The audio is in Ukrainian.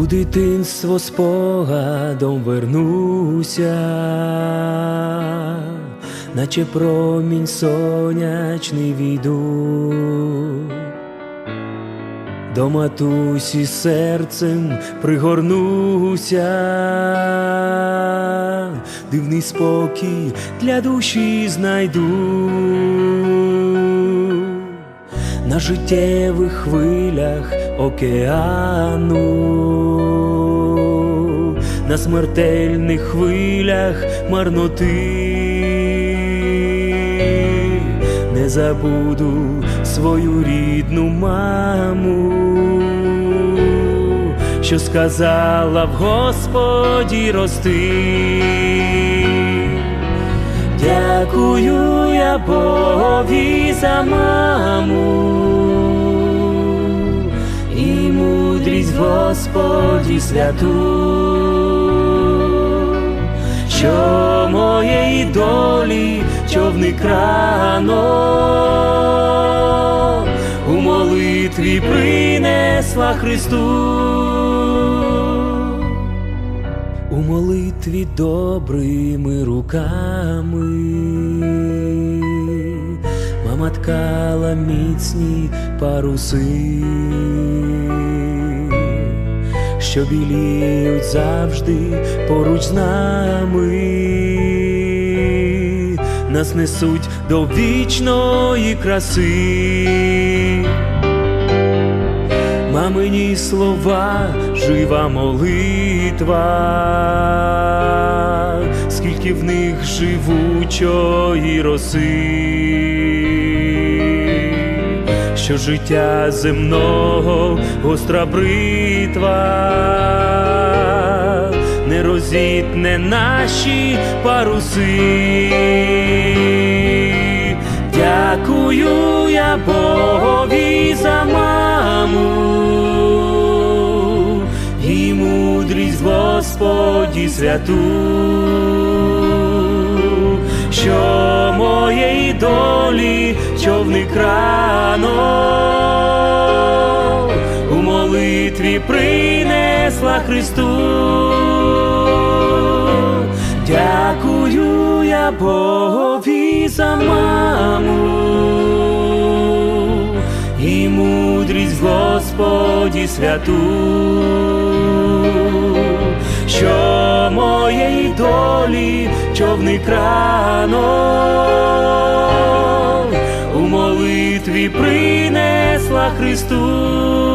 дитинство спогадом вернуся, наче промінь сонячний війду. До матусі серцем пригорнуся, дивний спокій для душі знайду. На життєвих хвилях океану, на смертельних хвилях марноти, не забуду свою рідну маму, що сказала в Господі рости. Дякую я Богові за маму Господі святу, що моєї долі човник рано у молитві принесла Христу. У молитві добрими руками мама міцні паруси, що біліють завжди поруч з нами, нас несуть до вічної краси. Мамині слова, жива молитва, скільки в них живучої роси, що життя земного гостра бритва. Не розітне наші паруси. Дякую я Богові за маму. І мудрість Господі святу, що моєї долі човник рано принесла Христу. Дякую я Богові за маму і мудрість Господі святу, що моєї долі човник рано у молитві принесла Христу.